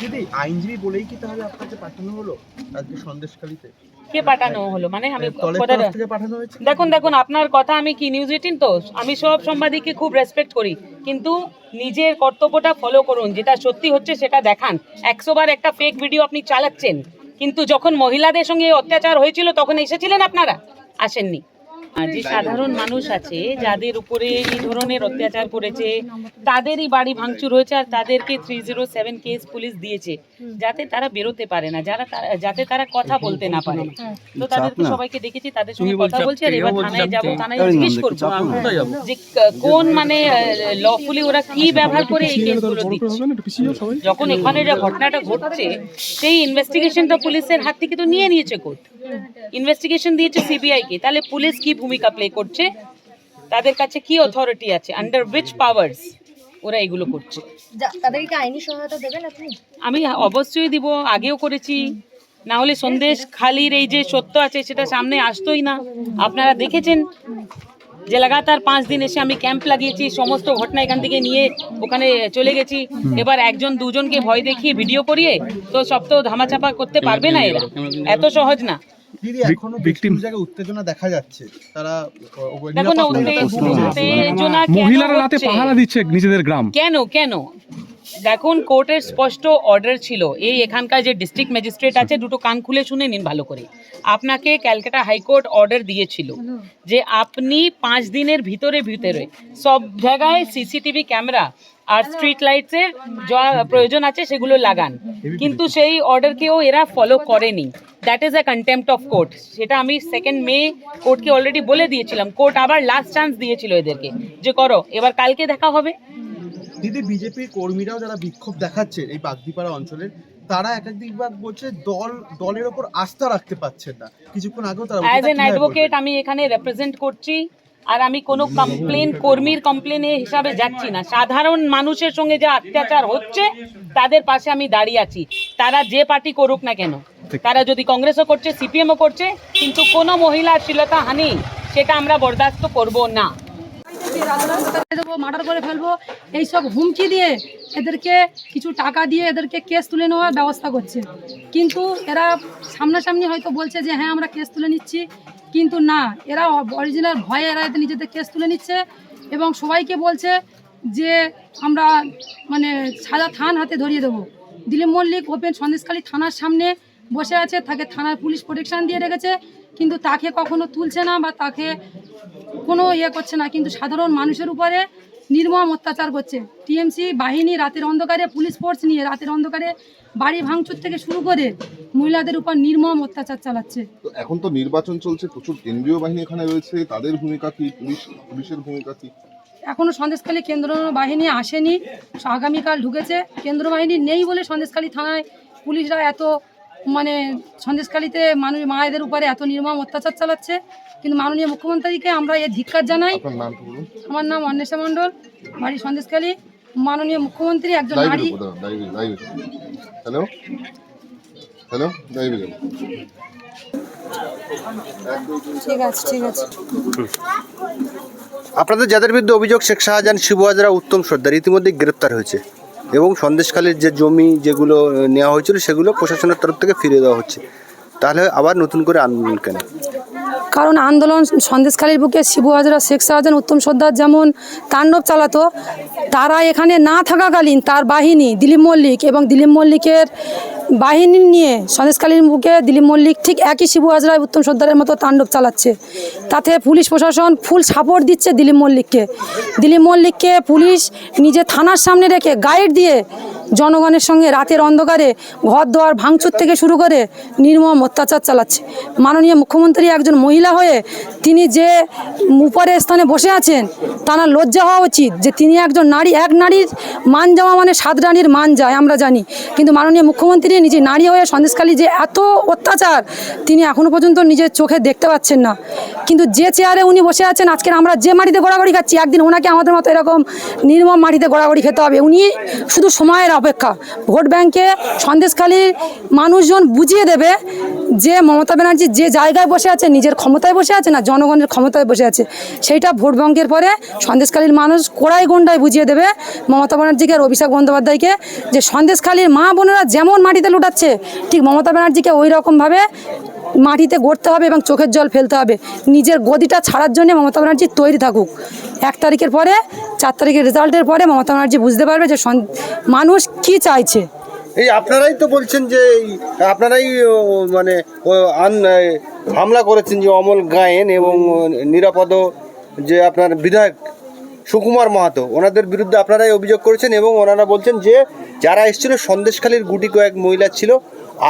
দিদি আইনজীবী বলেই কি তাহলে আপনাকে পাঠানো হলো? আজকে সন্দেশখালিতে? কে পাঠানো হলো? মানে আমি হয়েছে? দেখুন দেখুন আপনার কথা আমি কি নিউজ এইটিন তো? আমি সব সাংবাদিককে খুব রেসপেক্ট করি। কিন্তু নিজের কর্তব্যটা ফলো করুন। যেটা সত্যি হচ্ছে সেটা দেখান। একশো বার একটা ফেক ভিডিও আপনি চালাচ্ছেন। কিন্তু যখন মহিলাদের সঙ্গে অত্যাচার হয়েছিল তখন এসেছিলেন আপনারা? আসেননি। যে সাধারণ মানুষ আছে যাদের উপরে এই ধরনের অত্যাচার করেছে তাদেরই বাড়ি ভাঙচুর হয়েছে আর তাদেরকে three zero seven case police দিয়েছে যাতে তারা বেরোতে পারে না যারা যাতে তারা কথা বলতে না পারে। তো তাদেরকে সবাইকে দেখেছি তাদের সঙ্গে কথা বলছি আর এবার থানায় যাব থানায় জিজ্ঞেস করব যে কোন মানে লফুলি ওরা কি ব্যবহার করে এই কেসগুলো দিচ্ছে? যখন এখানে যে ঘটনাটা ঘটছে সেই ইনভেস্টিগেশনটা পুলিশের হাত থেকে তো নিয়ে নিয়েছে কোর্ট। ইনভেস্টিগেশন দিয়েছে সিবিআই কে তাহলে পুলিশ কি ভূমিকা প্লে করছে। তাদের কাছে কি অথরিটি আছে? আন্ডার উইচ পাওয়ার্স ওরা এগুলো করছে? তাদেরকে আইনি সহায়তা দেবেন আপনি? আমি অবশ্যই দিব আগেও করেছি। না হলে সন্দেশ খালির এই যে সত্য আছে সেটা সামনে আসতোই না। আপনারা দেখেছেন যে লাগাতার পাঁচ দিন এসে আমি ক্যাম্প লাগিয়েছি সমস্ত ঘটনা এখান থেকে নিয়ে ওখানে চলে গেছি। এবার একজন দুজনকে ভয় দেখিয়ে ভিডিও করিয়ে তো সব তো ধামাচাপা করতে পারবে না এরা। এত সহজ না। দিদি এখনও বেশ জায়গায় উত্তেজনা দেখা যাচ্ছে তারা ও- দেখো না নিরাপত্তা উত্তে- নিরাপত্তা উত্তেজনা কেন মহিলারা রাতে পাহারা দিচ্ছে নিজেদের গ্রাম। কেন কেন? দেখুন কোর্টের স্পষ্ট অর্ডার ছিল এই এখানকার যে ডিস্ট্রিক্ট ম্যাজিস্ট্রেট আছে দুটো কান খুলে শুনে নিন ভালো করে। আপনাকে ক্যালকাটা হাইকোর্ট অর্ডার দিয়েছিল যে আপনি পাঁচ দিনের ভিতরে ভিতরে সব জায়গায় সিসিটিভি ক্যামেরা আর স্ট্রিট লাইটসের যা প্রয়োজন আছে সেগুলো লাগান। কিন্তু সেই অর্ডারকেও এরা ফলো করেনি। That is a contempt of court সেটা আমি সেকেন্ড মে কোর্টকে অলরেডি বলে দিয়েছিলাম। কোর্ট আবার লাস্ট চান্স দিয়েছিল এদেরকে যে করো এবার কালকে দেখা হবে। দিদি বিজেপির কর্মীরাও যারা বিক্ষোভ দেখাচ্ছে এই বাগদিপাড়া অঞ্চলের তারা এক একদিকবার বলছে দল দলের ওপর আস্থা রাখতে পারছেন না। কিছুক্ষণ আগেও তারা অ্যাজ এন অ্যাডভোকেট আমি এখানে রেপ্রেজেন্ট করছি আর আমি কোনো কমপ্লেন কর্মীর কমপ্লেনে হিসাবে যাচ্ছি না। সাধারণ মানুষের সঙ্গে যে অত্যাচার হচ্ছে তাদের পাশে আমি দাঁড়িয়ে আছি। তারা যে পার্টি করুক না কেন। তারা যদি কংগ্রেসও করছে সিপিএমও করছে কিন্তু কোনো মহিলার শ্লীলতা হানি সেটা আমরা বরদাস্ত করব না। দেবো মার্ডার করে ফেলব এইসব হুমকি দিয়ে এদেরকে কিছু টাকা দিয়ে এদেরকে কেস তুলে নেওয়ার ব্যবস্থা করছে। কিন্তু এরা সামনাসামনি হয়তো বলছে যে হ্যাঁ আমরা কেস তুলে নিচ্ছি। কিন্তু না এরা অরিজিনাল ভয়ে এরা এদের নিজেদের কেস তুলে নিচ্ছে এবং সবাইকে বলছে যে আমরা মানে সাদা থান হাতে ধরিয়ে দেবো। দিলীপ মল্লিক ওপেন সন্দেশখালী থানার সামনে বসে আছে তাকে থানার পুলিশ প্রোটেকশন দিয়ে রেখেছে কিন্তু তাকে কখনো তুলছে না বা তাকে কোনো ইয়ে করছে না। কিন্তু সাধারণ মানুষের উপরে নির্মম অত্যাচার করছে। টিএমসি বাহিনী রাতের অন্ধকারে পুলিশ ফোর্স নিয়ে রাতের অন্ধকারে বাড়ি ভাঙচুর থেকে শুরু করে মহিলাদের উপর নির্মম অত্যাচার চালাচ্ছে। তো এখন তো নির্বাচন চলছে প্রচুর কেন্দ্রীয় বাহিনী এখানে রয়েছে। তাদের ভূমিকা কি? পুলিশ পুলিশের ভূমিকা কি? এখনও সন্দেশখালী কেন্দ্র বাহিনী আসেনি আগামীকাল ঢুকেছে। কেন্দ্র বাহিনী নেই বলে সন্দেশখালী থানায় পুলিশরা এত মানে সন্দেশখালীতে মানুষ মায়েদের উপরে এত নির্মম অত্যাচার চালাচ্ছে। কিন্তু মাননীয় মুখ্যমন্ত্রীকে আমরা এর ধিক্কার জানাই। আমার নাম অন্বেষা মণ্ডল বাড়ি সন্দেশখালী। মাননীয় মুখ্যমন্ত্রী একজন নারী ঢুকো লাইভে লাইভে হ্যালো? হ্যালো? ঠিক আছে ঠিক আছে। আপনাদের যাদের বিরুদ্ধে অভিযোগ শেখ শাহজাহান শিবু হাজরা উত্তম সর্দার ইতিমধ্যে গ্রেপ্তার হয়েছে। এবং সন্দেশখালীর যে জমি যেগুলো নেওয়া হয়েছিল সেগুলো প্রশাসনের তরফ থেকে ফিরে দেওয়া হচ্ছে। তাহলে আবার নতুন করে আন্দোলন কেন? কারণ আন্দোলন সন্দেশকালীর বুকে শিবু হাজরা, শেখ শাহজাহান, উত্তম সর্দার যেমন তাণ্ডব চালাতো, তারা এখানে না থাকাকালীন তার বাহিনী দিলীপ মল্লিক এবং দিলীপ মল্লিকের বাহিনী নিয়ে সন্দেশকালীন মুখে দিলীপ মল্লিক ঠিক একই শিবু হাজরা উত্তম সর্দারের মতো তাণ্ডব চালাচ্ছে। তাতে পুলিশ প্রশাসন ফুল সাপোর্ট দিচ্ছে দিলীপ মল্লিককে। দিলীপ মল্লিককে পুলিশ নিজে থানার সামনে রেখে গাইড দিয়ে জনগণের সঙ্গে রাতের অন্ধকারে ঘর দোয়ার ভাঙচুর থেকে শুরু করে নির্মম অত্যাচার চালাচ্ছে। মাননীয় মুখ্যমন্ত্রী একজন মহিলা হয়ে তিনি যে উপরে স্থানে বসে আছেন, তার লজ্জা হওয়া উচিত যে তিনি একজন নারী, এক নারীর মান যাওয়া মানে সাত রানীর মান যায়, আমরা জানি। কিন্তু মাননীয় মুখ্যমন্ত্রী নিজে নারী হয়ে সন্দেশখালী যে এত অত্যাচার তিনি এখনও পর্যন্ত নিজের চোখে দেখতে পাচ্ছেন না। কিন্তু যে চেয়ারে উনি বসে আছেন, আজকের আমরা যে মাটিতে গড়াগড়ি খাচ্ছি, একদিন ওনাকে আমাদের মতো এরকম নির্মম মাটিতে গড়াগড়ি খেতে হবে। উনি শুধু সময়ের অপেক্ষা। ভোট ব্যাংকে সন্দেশখালীর মানুষজন বুঝিয়ে দেবে যে মমতা ব্যানার্জি যে জায়গায় বসে আছে, নিজের ক্ষমতায় বসে আছে না জনগণের ক্ষমতায় বসে আছে। সেইটা ভোট ব্যাংকের পরে সন্দেশখালীর মানুষ কোড়াই গন্ডায় বুঝিয়ে দেবে মমতা ব্যানার্জিকে আর অভিষেক বন্দ্যোপাধ্যায়কে যে সন্দেশখালীর মা বোনেরা যেমন মাটিতে লুটাচ্ছে, ঠিক মমতা ব্যানার্জিকে ওই রকমভাবে মাটিতে গড়তে হবে এবং চোখের জল ফেলতে হবে। নিজের গদিটা ছাড়ার জন্য মমতা ব্যানার্জি তৈরি থাকুক। এক তারিখের পরে, চার তারিখের রেজাল্টের পরে মমতা ব্যানার্জি বুঝতে পারবে যে মানুষ কি চাইছে। এই আপনারাই তো বলছেন যে আপনারাই মানে হামলা করেছেন যে অমল গায়েন এবং নিরাপদ, যে আপনার বিধায়ক সুকুমার মাহাতো। ওনাদের বিরুদ্ধে আপনারাই অভিযোগ করেছেন এবং ওনারা বলছেন যে, যারা এসেছিল সন্দেশখালীর গুটি কয়েক মহিলা ছিল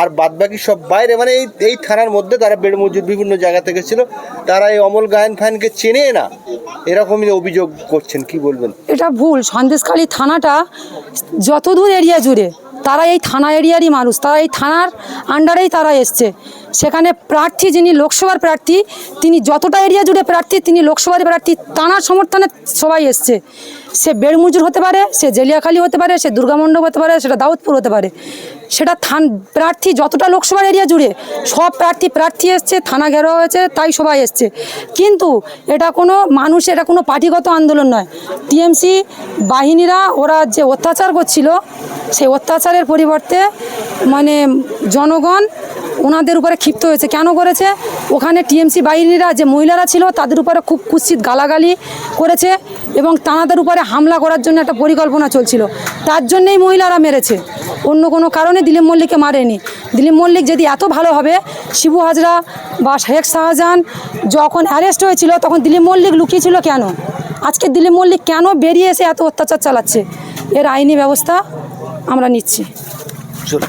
আর বাদবাকি সব বাইরে মানে এই এই থানার মধ্যে তারা বেড় মজুর বিভিন্ন জায়গা থেকে ছিল তারা এই অমল গায়েন ফ্যানকে চেনে না। এরকমই অভিযোগ করছেন, কি বলবেন? এটা ভুল, সন্দেশখালী থানাটা যতদূর এরিয়া জুড়ে, তারা এই থানা এরিয়ারই মানুষ, তারা এই থানার আন্ডারেই তারা এসছে। সেখানে প্রার্থী যিনি, লোকসভার প্রার্থী, তিনি যতটা এরিয়া জুড়ে প্রার্থী, তিনি লোকসভার প্রার্থী তানার সমর্থনে সবাই এসছে। সে বেড়মুজুর হতে পারে, সে জেলিয়াখালী হতে পারে, সে দুর্গামণ্ডপ হতে পারে, সেটা দাউদপুর হতে পারে। সেটা থান প্রার্থী যতটা লোকসভার এরিয়া জুড়ে, সব প্রার্থী প্রার্থী এসছে, থানা ঘেরাও হয়েছে, তাই সবাই এসছে। কিন্তু এটা কোনো মানুষ, এটা কোনো পার্টিগত আন্দোলন নয়। টিএমসি বাহিনীরা ওরা যে অত্যাচার করছিল, সেই অত্যাচারের পরিবর্তে মানে জনগণ ওনাদের উপরে ক্ষিপ্ত হয়েছে। কেন করেছে? ওখানে টিএমসি বাহিনীরা যে মহিলারা ছিল, তাদের উপরে খুব কুৎসিত গালাগালি করেছে এবং তানাদের উপরে হামলা করার জন্য একটা পরিকল্পনা চলছিল। তার জন্যেই মহিলারা মেরেছে। অন্য কোনো কারণে দিলীপ মল্লিককে মারেনি। দিলীপ মল্লিক যদি এত ভালো হবে, শিবু হাজরা বা শেখ শাহজাহান যখন অ্যারেস্ট হয়েছিল, তখন দিলীপ মল্লিক লুকিয়েছিল কেন? আজকে দিলীপ মল্লিক কেন বেরিয়ে এসে এত অত্যাচার চালাচ্ছে? এর আইনি ব্যবস্থা আমরা নিচ্ছি চলো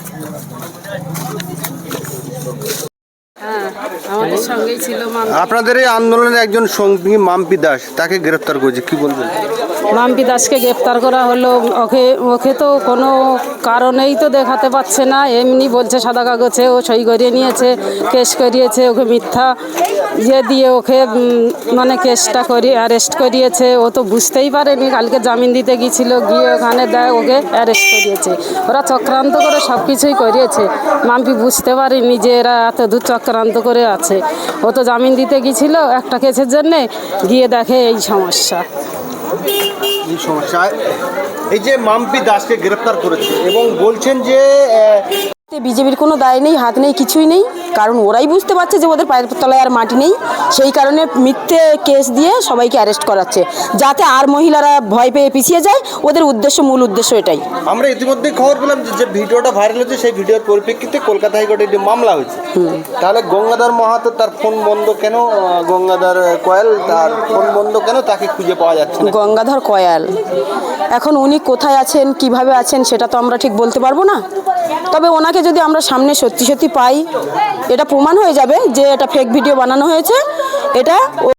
আমাদের সঙ্গেই ছিল আপনাদের এই আন্দোলনের একজন সঙ্গী মাম্পি দাস তাকে গ্রেফতার করেছে কি বলবেন? মাম্পি দাসকে গ্রেফতার করা হলো ওকে ওকে তো কোনো কারণেই তো দেখাতে পারছে না এমনি বলছে সাদা কাগজে ও সই করিয়ে নিয়েছে কেস করিয়েছে ওকে মিথ্যা ইয়ে দিয়ে ওকে মানে কেসটা করি অ্যারেস্ট করিয়েছে, ও তো বুঝতেই পারেনি। কালকে জামিন দিতে গিয়েছিল, গিয়ে ওখানে দেয়, ওকে অ্যারেস্ট করিয়েছে। ওরা চক্রান্ত করে সব কিছুই করিয়েছে। মাম্পি বুঝতে পারেনি যে এরা এত দূর চক্রান্ত করে আছে। ও তো জামিন দিতে গিয়েছিল একটা কেসের জন্যে, গিয়ে দেখে এই সমস্যা। এই সমস্যা। এই যে মাম্পি দাসকে গ্রেফতার করেছে এবং বলছেন যে বিজেপির কোনো দায় নেই হাত নেই কিছুই নেই। কারণ ওরাই বুঝতে পারছে যে ওদের পায়ের তলায় আর মাটি নেই। সেই কারণে মিথ্যে কেস দিয়ে সবাইকে অ্যারেস্ট করাচ্ছে। যাতে আর মহিলারা ভয় পেয়ে পিছিয়ে যায় ওদের উদ্দেশ্য মূল উদ্দেশ্য এটাই। আমরা ইতিমধ্যে খবর পেলাম যে যে ভিডিওটা ভাইরাল হচ্ছে সেই ভিডিওর পরিপ্রেক্ষিতে কলকাতা হাইকোর্টে একটি মামলা হয়েছে। তাহলে গঙ্গাধর মাহাতো তার ফোন বন্ধ কেন? গঙ্গাধর কয়েল তার ফোন বন্ধ কেন? তাকে খুঁজে পাওয়া যাচ্ছে গঙ্গাধর কয়াল। এখন উনি কোথায় আছেন কীভাবে আছেন সেটা তো আমরা ঠিক বলতে পারব না। তবে ওনাকে যদি আমরা সামনে সত্যি সত্যি পাই, এটা প্রমাণ হয়ে যাবে যে এটা ফেক ভিডিও বানানো হয়েছে। এটা